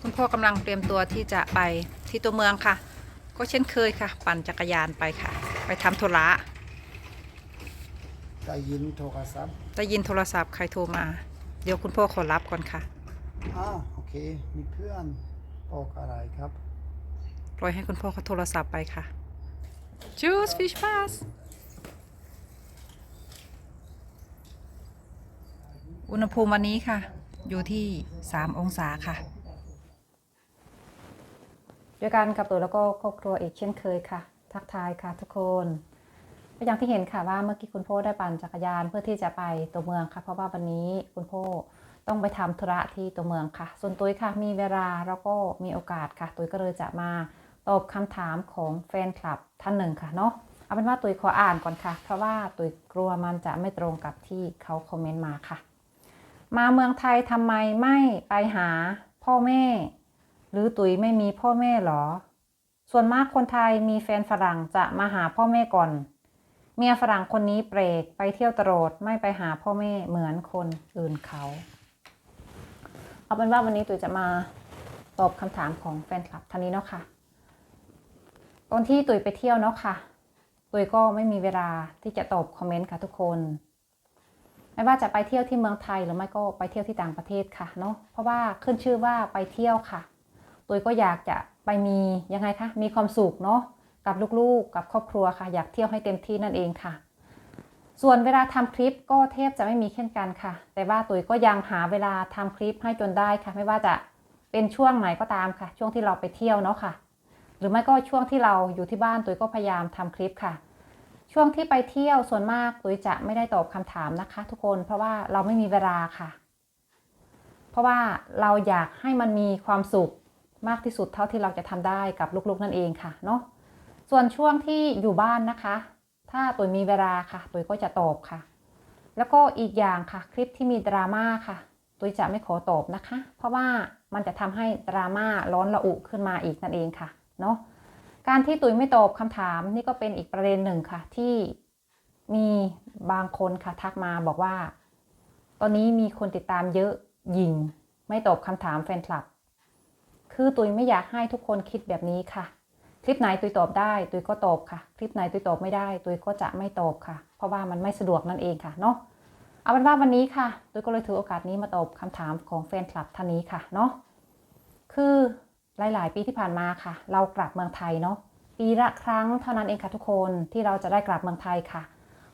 คุณพ่อกำลังเตรียมตัวที่จะไปที่ตัวเมืองค่ะ ก็เช่นเคยค่ะ ปั่นจักรยานไปค่ะ ไปทำธุระได้ยินโทรศัพท์ได้ยินโทรศัพท์ใครโทรมา เดี๋ยวคุณพ่อขอรับก่อนค่ะอ่าโอเค มีเพื่อนบอกอะไรครับปล่อยให้คุณพ่อเขาโทรศัพท์ไปค่ะ Choose fish pass อุณหภูมิวันนี้ค่ะ อยู่ที่ 3 องศาค่ะ ด้วยกันกับตัวแล้วก็ครอบครัวอีกเช่นเคยค่ะ ทักทายค่ะทุกคนก็อย่างที่เห็นค่ะว่าเมื่อกี้คุณพ่อได้ปั่นจักรยานเพื่อที่จะไปตัวเมืองค่ะ เพราะว่าวันนี้คุณพ่อต้องไปทำธุระที่ตัวเมืองค่ะ ส่วนตุ้ยค่ะมีเวลาแล้วก็มีโอกาสค่ะ ตุ้ยก็เลยจะมาตอบคำถามของแฟนคลับท่านหนึ่งค่ะเนาะเอาเป็นว่าตุ้ยขออ่านก่อนค่ะ เพราะว่าตุ้ยกลัวมันจะไม่ตรงกับที่เขาคอมเมนต์มาค่ะ มาเมืองไทยทำไมไม่ไปหาพ่อแม่ หรือตุ๋ยไม่มีพ่อแม่หรอ ส่วนมากคนไทยมีแฟนฝรั่งจะมาหาพ่อแม่ก่อน เมียฝรั่งคนนี้เปรกไปเที่ยวตลอดไม่ไปหาพ่อแม่เหมือนคนอื่นเขา เอาเป็นว่าวันนี้ตุ๋ยจะมาตอบคำถามของแฟนคลับท่านนี้เนาะค่ะ ตอนที่ตุ๋ยไปเที่ยวเนาะค่ะ ตุ๋ยก็ไม่มีเวลาที่จะตอบคอมเมนต์ค่ะทุกคนไม่ว่าจะไปเที่ยวที่เมืองไทยหรือไม่ก็ไปเที่ยวที่ต่างประเทศค่ะเนาะเพราะว่าขึ้นชื่อว่าไปเที่ยวค่ะ ตัวก็อยากจะไปมียังไงคะมีความสุขเนาะกับลูกๆ กับครอบครัวค่ะ อยากเที่ยวให้เต็มที่นั่นเองค่ะ ส่วนเวลาทำคลิปก็แทบจะไม่มีเช่นกันค่ะ แต่ว่าตุ๋ยก็ยังหาเวลาทำคลิปให้จนได้ค่ะ ไม่ว่าจะเป็นช่วงไหนก็ตามค่ะ ช่วงที่เราไปเที่ยวเนาะค่ะ หรือไม่ก็ช่วงที่เราอยู่ที่บ้านตุ๋ยก็พยายามทำคลิปค่ะ ช่วงที่ไปเที่ยวส่วนมากตุ๋ยจะไม่ได้ตอบคำถามนะคะ ทุกคนเพราะว่าเราไม่มีเวลาค่ะ เพราะว่าเราอยากให้มันมีความสุข มากที่สุดเท่าที่เราจะทำได้กับลูกๆนั่นเองค่ะเนาะส่วนช่วงที่อยู่บ้านนะคะ ถ้าตุ๋ยมีเวลาค่ะตุ๋ยก็จะตอบค่ะ แล้วก็อีกอย่างค่ะคลิปที่มีดราม่าค่ะตุ๋ยจะไม่ขอตอบนะคะ เพราะว่ามันจะทำให้ดราม่าร้อนระอุขึ้นมาอีกนั่นเองค่ะเนาะการที่ตุยไม่ตอบคำถามนี่ก็เป็นอีกประเด็นหนึ่งค่ะ ที่มีบางคนค่ะทักมาบอกว่า ตอนนี้มีคนติดตามเยอะยิง ไม่ตอบคำถามแฟนคลับ คือตุยไม่อยากให้ทุกคนคิดแบบนี้ค่ะ คลิปไหนตุยตอบได้ ตุยก็ตอบค่ะ คลิปไหนตุยตอบไม่ได้ ตุยก็จะไม่ตอบค่ะ เพราะว่ามันไม่สะดวกนั่นเองค่ะเนาะเอาเป็นว่าวันนี้ค่ะ ตุยก็เลยถือโอกาสนี้มาตอบคำถามของแฟนคลับท่านนี้ค่ะเนาะคือหลาย ๆ ปีที่ผ่านมาค่ะ เรากลับเมืองไทยเนาะปีละครั้งเท่านั้นเองค่ะทุกคนที่เราจะได้กลับเมืองไทยค่ะ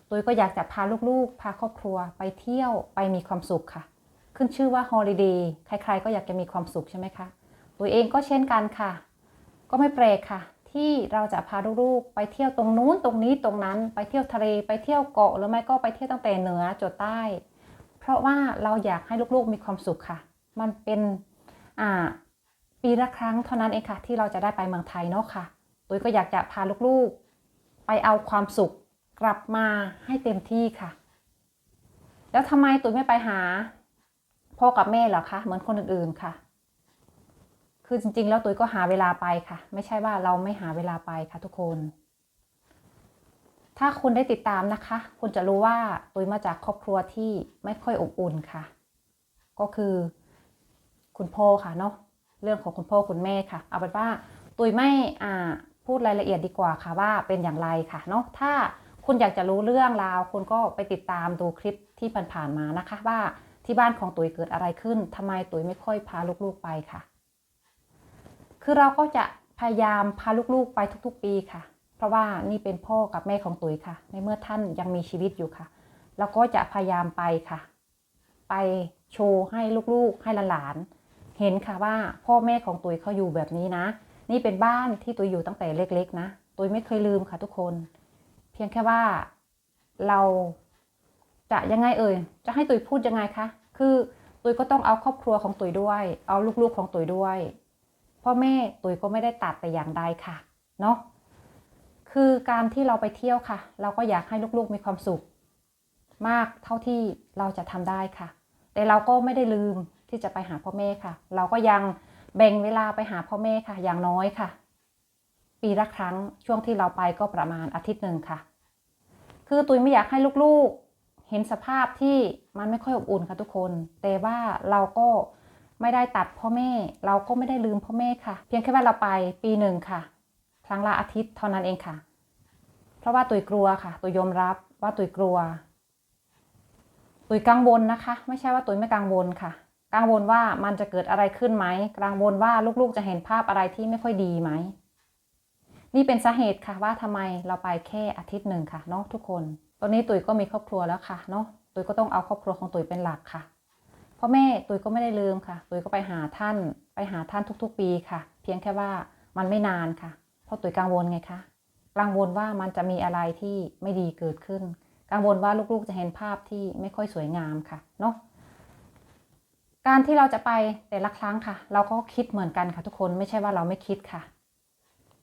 ตุยก็อยากจะพาลูก ๆ พาครอบครัวไปเที่ยวไปมีความสุขค่ะ ขึ้นชื่อว่าฮอลิเดย์ใคร ๆ ก็อยากจะมีความสุขใช่ไหมคะ ตัวเองก็เช่นกันค่ะ ก็ไม่แปลกค่ะ ที่เราจะพาลูกๆไปเที่ยวตรงนู้นตรงนี้ตรงนั้นไปเที่ยวทะเลไปเที่ยวเกาะหรือไม่ก็ไปเที่ยวตั้งแต่เหนือจดใต้ เพราะว่าเราอยากให้ลูกๆมีความสุขค่ะ มันเป็นอ่าปีละครั้งเท่านั้นเองค่ะ ที่เราจะได้ไปเมืองไทยเนาะค่ะตุ้ยก็อยากจะพาลูกๆ ไปเอาความสุขกลับมาให้เต็มที่ค่ะ แล้วทำไมตุ้ยไม่ไปหาพ่อกับแม่เหรอคะเหมือนคนอื่นๆค่ะ คือจริง ๆ แล้วตุ้ยก็หาเวลาไปค่ะ ไม่ใช่ว่าเราไม่หาเวลาไปค่ะทุกคน ถ้าคุณได้ติดตามนะคะ คุณจะรู้ว่าตุ้ยมาจากครอบครัวที่ไม่ค่อยอบอุ่นค่ะ ก็คือ คุณพ่อค่ะเนาะเรื่องของคุณพ่อคุณแม่ค่ะ เอาเป็นว่าตุ้ยไม่อ่าพูดรายละเอียดดีกว่าค่ะว่าเป็นอย่างไรค่ะเนาะถ้าคุณอยากจะรู้เรื่องราว คุณก็ไปติดตามดูคลิปที่ผ่านๆมานะคะ ว่าที่บ้านของตุยเกิดอะไรขึ้นทำไมตุยไม่ค่อยพาลูกๆไปค่ะ คือเราก็จะพยายามพาลูกๆไปทุกๆ ปีค่ะ เพราะว่านี่เป็นพ่อกับแม่ของตุยค่ะ ในเมื่อท่านยังมีชีวิตอยู่ค่ะ เราก็จะพยายามไปค่ะ ไปโชว์ให้ลูกๆ ให้หลานๆ เห็นค่ะว่าพ่อแม่ของตุยเขาอยู่แบบนี้นะ นี่เป็นบ้านที่ตุยอยู่ตั้งแต่เล็กๆ นะ ตุยไม่เคยลืมค่ะทุกคน เพียงแค่ว่าเราจะยังไงเอ่ย จะให้ตุยพูดยังไงคะ คือตุยก็ต้องเอาครอบครัวของตุยด้วย เอาลูกๆของตุยด้วย พ่อแม่ตุยก็ไม่ได้ตัดแต่อย่างใดค่ะเนาะคือการที่เราไปเที่ยวค่ะ เราก็อยากให้ลูกๆมีความสุข มากเท่าที่เราจะทำได้ค่ะ แต่เราก็ไม่ได้ลืมที่จะไปหาพ่อแม่ค่ะ เราก็ยังแบ่งเวลาไปหาพ่อแม่ค่ะ อย่างน้อยค่ะ ปีละครั้งช่วงที่เราไปก็ประมาณอาทิตย์หนึ่งค่ะ คือตุยไม่อยากให้ลูกๆ เห็นสภาพที่มันไม่ค่อยอบอุ่นค่ะทุกคน แต่ว่าเราก็ ไม่ได้ตัดพ่อแม่ เราก็ไม่ได้ลืมพ่อแม่ค่ะ เพียงแค่ว่าเราไปปีหนึ่งค่ะ ครั้งละอาทิตย์เท่านั้นเองค่ะ เพราะว่าตุยกลัวค่ะตุยยอมรับว่าตุยกลัว ตุยกังวลนะคะ ไม่ใช่ว่าตุยไม่กังวลค่ะกังวลว่ามันจะเกิดอะไรขึ้นไหมกังวลว่าลูกๆจะเห็นภาพอะไรที่ไม่ค่อยดีไหม นี่เป็นสาเหตุค่ะว่าทำไมเราไปแค่อาทิตย์หนึ่งค่ะเนาะทุกคน ตอนนี้ตุยก็มีครอบครัวแล้วค่ะเนาะตุยก็ต้องเอาครอบครัวของตุยเป็นหลักค่ะ พ่อแม่ตุยก็ไม่ได้ลืมค่ะ ตุยก็ไปหาท่านไปหาท่านทุกๆ ปีค่ะ เพียงแค่ว่ามันไม่นานค่ะ เพราะตุยกังวลไงคะกังวลว่ามันจะมีอะไรที่ไม่ดีเกิดขึ้น กังวลว่าลูกๆจะเห็นภาพที่ไม่ค่อยสวยงามค่ะเนาะการที่เราจะไปแต่ละครั้งค่ะ เราก็คิดเหมือนกันค่ะทุกคนไม่ใช่ว่าเราไม่คิดค่ะ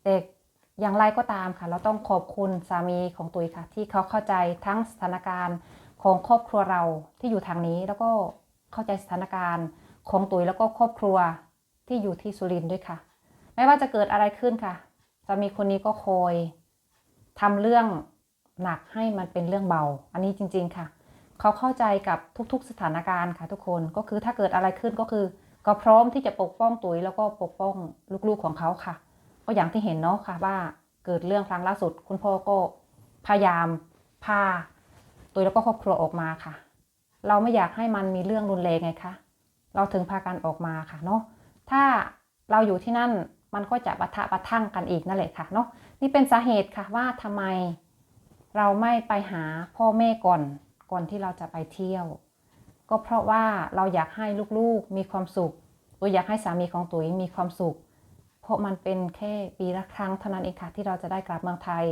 แต่อย่างไรก็ตามค่ะ เราต้องขอบคุณสามีของตุยค่ะ ที่เขาเข้าใจทั้งสถานการณ์ของครอบครัวเราที่อยู่ทางนี้แล้วก็ เข้าใจสถานการณ์ของตุยแล้วก็ครอบครัวที่อยู่ที่สุรินทร์ด้วยค่ะ ไม่ว่าจะเกิดอะไรขึ้นค่ะสามีคนนี้ก็คอยทำเรื่องหนักให้มันเป็นเรื่องเบา อันนี้จริง ๆค่ะ เขาเข้าใจกับทุกๆสถานการณ์ค่ะ ทุกคนก็คือถ้าเกิดอะไรขึ้นก็คือ ก็พร้อมที่จะปกป้องตุ๋ยแล้วก็ปกป้องลูกๆของเขาค่ะ ก็อย่างที่เห็นเนาะค่ะว่าเกิดเรื่องครั้งล่าสุด คุณพ่อก็พยายามพาตุ๋ยแล้วก็ครอบครัวออกมาค่ะ เราไม่อยากให้มันมีเรื่องรุนแรงไงคะ เราถึงพากันออกมาค่ะเนาะ ถ้าเราอยู่ที่นั่นมันก็จะปะทะปะทั่งกันอีกนั่นแหละค่ะเนาะ นี่เป็นสาเหตุค่ะว่าทำไมเราไม่ไปหาพ่อแม่ก่อนก่อนที่เราจะไปเที่ยว ก็เพราะว่าเราอยากให้ลูกๆมีความสุขตัวอยากให้สามีของตุ๋ยมีความสุข เพราะมันเป็นแค่ปีละครั้งเท่านั้นเองค่ะที่เราจะได้กลับเมืองไทย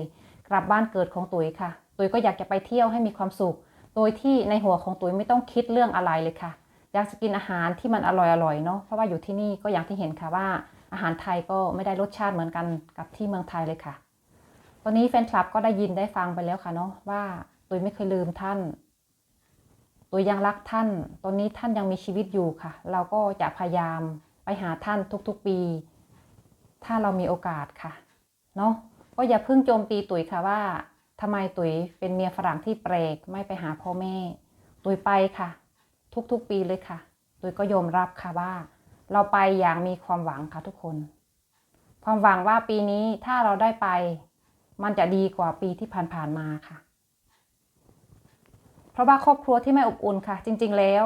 กลับบ้านเกิดของตุ๋ยค่ะ ตุ๋ยก็อยากจะไปเที่ยวให้มีความสุข โดยที่ในหัวของตุ๋ยไม่ต้องคิดเรื่องอะไรเลยค่ะ อยากจะกินอาหารที่มันอร่อยๆเนาะเพราะว่าอยู่ที่นี่ก็อย่างที่เห็นค่ะว่า อาหารไทยก็ไม่ได้รสชาติเหมือนกันกับที่เมืองไทยเลยค่ะ ตอนนี้แฟนคลับก็ได้ยินได้ฟังไปแล้วค่ะเนาะว่าตุ๋ยไม่เคยลืมท่านตุ๋ยยังรักท่าน ตอนนี้ท่านยังมีชีวิตอยู่ค่ะ เราก็จะพยายามไปหาท่านทุกๆปี ถ้าเรามีโอกาสค่ะ เนาะ ก็อย่าเพิ่งโจมตีตุ๋ยค่ะว่า ทำไมตุ๋ยเป็นเมียฝรั่งที่เปรกไม่ไปหาพ่อแม่ ตุ๋ยไปค่ะ ทุกๆปีเลยค่ะ ตุ๋ยก็ยอมรับค่ะว่า เราไปอย่างมีความหวังค่ะทุกคน ความหวังว่าปีนี้ถ้าเราได้ไป มันจะดีกว่าปีที่ผ่านๆมาค่ะ เพราะว่าครอบครัวที่ไม่อบอุ่นค่ะ จริง ๆ แล้ว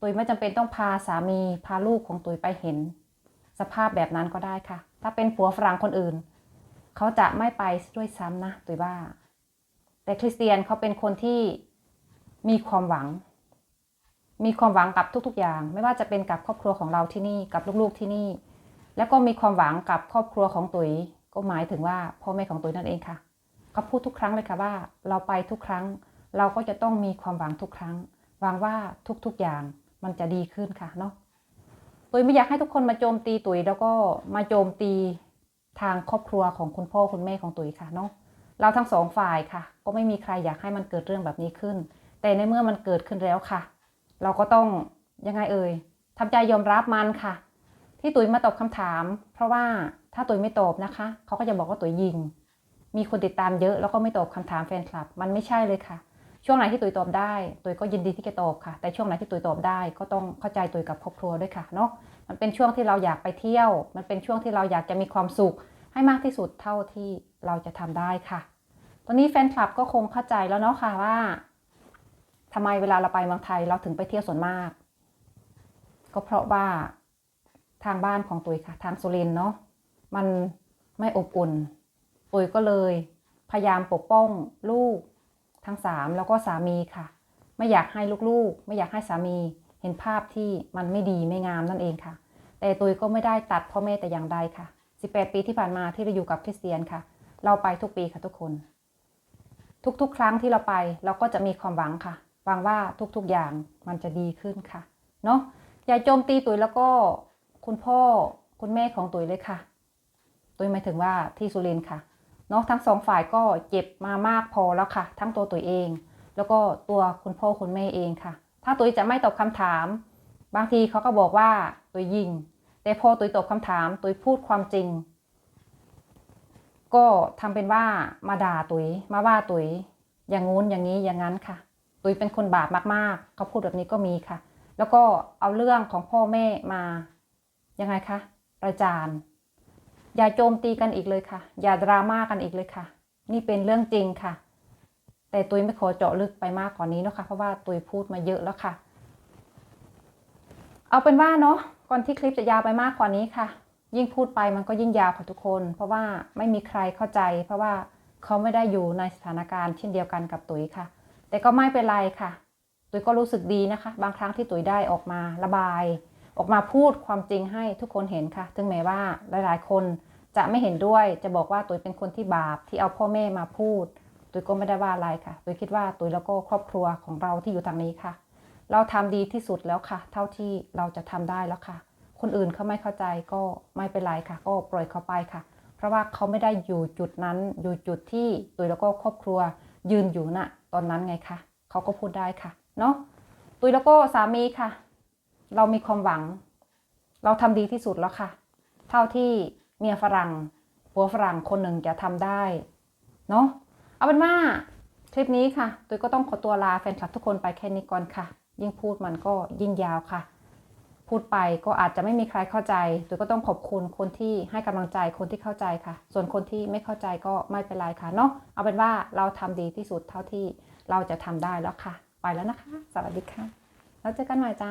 ตุ๋ยไม่จำเป็นต้องพาสามีพาลูกของตุ๋ยไปเห็น สภาพแบบนั้นก็ได้ค่ะ ถ้าเป็นผัวฝรั่งคนอื่น เขาจะไม่ไปด้วยซ้ำนะ ตุ๋ยว่า แต่คริสเตียนเขาเป็นคนที่มีความหวัง มีความหวังกับทุก ๆ อย่าง ไม่ว่าจะเป็นกับครอบครัวของเราที่นี่กับลูกๆที่นี่ แล้วก็มีความหวังกับครอบครัวของตุ๋ยก็หมายถึงว่าพ่อแม่ของตุ๋ยนั่นเองค่ะเขาพูดทุกครั้งเลยค่ะว่า เราไปทุกครั้ง เราก็จะต้องมีความหวังทุกครั้งหวังว่าทุกๆอย่างมันจะดีขึ้นค่ะเนาะตุ๋ยไม่อยากให้ทุกคนมาโจมตีตุ๋ยแล้วก็มาโจมตีทางครอบครัวของคุณพ่อคุณแม่ของตุ๋ยค่ะเนาะ เราทั้งสองฝ่ายค่ะ ก็ไม่มีใครอยากให้มันเกิดเรื่องแบบนี้ขึ้น แต่ในเมื่อมันเกิดขึ้นแล้วค่ะ เราก็ต้องยังไงเอ่ยทำใจยอมรับมันค่ะ ที่ตุ๋ยมาตอบคำถาม เพราะว่าถ้าตุ๋ยไม่ตอบนะคะเขาก็จะบอกว่าตุ๋ยยิง มีคนติดตามเยอะแล้วก็ไม่ตอบคำถามแฟนคลับ มันไม่ใช่เลยค่ะ ช่วงไหนที่ตุ๋ยตอบได้ตุ๋ยก็ยินดีที่จะตอบค่ะ แต่ช่วงไหนที่ตุ๋ยตอบได้ก็ต้องเข้าใจตุ๋ยกับครอบครัวด้วยค่ะเนาะมันเป็นช่วงที่เราอยากไปเที่ยว มันเป็นช่วงที่เราอยากจะมีความสุขให้มากที่สุดเท่าที่เราจะทำได้ค่ะ ตอนนี้แฟนคลับก็คงเข้าใจแล้วเนาะค่ะว่าทำไมเวลาเราไปเมืองไทยเราถึงไปเที่ยวส่วนมาก ก็เพราะว่าทางบ้านของตุยค่ะ ทางสุรินเนาะมันไม่อบอุ่นตุยก็เลยพยายามปกป้องลูกทั้งสามแล้วก็สามีค่ะ ไม่อยากให้ลูกๆ ไม่อยากให้สามีเห็นภาพที่มันไม่ดีไม่งามนั่นเองค่ะ แต่ตุยก็ไม่ได้ตัดพ่อแม่แต่อย่างใดค่ะ 18 ปีที่ผ่านมาที่เราอยู่กับคริสเตียนค่ะ เราไปทุกปีค่ะทุกคน ทุกๆ ครั้งที่เราไป เราก็จะมีความหวังค่ะหวังว่าทุกๆอย่างมันจะดีขึ้นค่ะเนาะอย่าโจมตีตุ๋ยแล้วก็คุณพ่อคุณแม่ของตุ๋ยเลยค่ะ ตุ๋ยหมายถึงว่าที่สุรินค่ะเนาะทั้งสองฝ่ายก็เจ็บมามากพอแล้วค่ะ ทั้งตัวตัวเอง แล้วก็ตัวคุณพ่อคุณแม่เองค่ะ ถ้าตุ๋ยจะไม่ตอบคำถาม บางทีเขาก็บอกว่าตุ๋ยยิง แต่พอตุ๋ยตอบคำถามตุ๋ยพูดความจริง ก็ทำเป็นว่ามาด่าตุยมาว่าตุยอย่างงู้นอย่างนี้อย่างนั้นค่ะ ตุยเป็นคนบาปมากๆ เขาพูดแบบนี้ก็มีค่ะ แล้วก็เอาเรื่องของพ่อแม่มายังไงคะประจานอย่าโจมตีกันอีกเลยค่ะ อย่าดราม่ากันอีกเลยค่ะ นี่เป็นเรื่องจริงค่ะ แต่ตุยไม่ขอเจาะลึกไปมากกว่านี้นะคะเพราะว่าตุยพูดมาเยอะแล้วค่ะ เอาเป็นว่าเนาะก่อนที่คลิปจะยาวไปมากกว่านี้ค่ะ ยิ่งพูดไปมันก็ยิ่งยาวค่ะทุกคน เพราะว่าไม่มีใครเข้าใจ เพราะว่าเขาไม่ได้อยู่ในสถานการณ์เช่นเดียวกันกับตุ๋ยค่ะ แต่ก็ไม่เป็นไรค่ะ ตุ๋ยก็รู้สึกดีนะคะ บางครั้งที่ตุ๋ยได้ออกมาระบาย ออกมาพูดความจริงให้ทุกคนเห็นค่ะ ถึงแม้ว่าหลาย ๆ คนจะไม่เห็นด้วย จะบอกว่าตุ๋ยเป็นคนที่บาปที่เอาพ่อแม่มาพูด ตุ๋ยก็ไม่ได้ว่าอะไรค่ะ ตุ๋ยคิดว่าตุ๋ยแล้วก็ครอบครัวของเราที่อยู่ทางนี้ค่ะ เราทำดีที่สุดแล้วค่ะ เท่าที่เราจะทำได้แล้วค่ะ คนอื่นเขาไม่เข้าใจก็ไม่เป็นไรค่ะ ก็ปล่อยเขาไปค่ะ เพราะว่าเขาไม่ได้อยู่จุดนั้นอยู่จุดที่ตุยแล้วก็ครอบครัวยืนอยู่ณตอนนั้นไงคะเขาก็พูดได้ค่ะเนาะตุยแล้วก็สามีค่ะ เรามีความหวัง เราทำดีที่สุดแล้วค่ะ เท่าที่เมียฝรั่งผัวฝรั่งคนหนึ่งจะทำได้เนาะเอาเป็นว่าคลิปนี้ค่ะ ตุ้ยก็ต้องขอตัวลาแฟนคลับทุกคนไปแค่นี้ก่อนค่ะ ยิ่งพูดมันก็ยิ่งยาวค่ะ พูดไปก็อาจจะไม่มีใครเข้าใจตัวก็ต้องขอบคุณคนที่ให้กำลังใจคนที่เข้าใจค่ะ ส่วนคนที่ไม่เข้าใจก็ไม่เป็นไรค่ะเนาะเอาเป็นว่าเราทำดีที่สุดเท่าที่เราจะทำได้แล้วค่ะ ไปแล้วนะคะ สวัสดีค่ะ แล้วเจอกันใหม่จ้า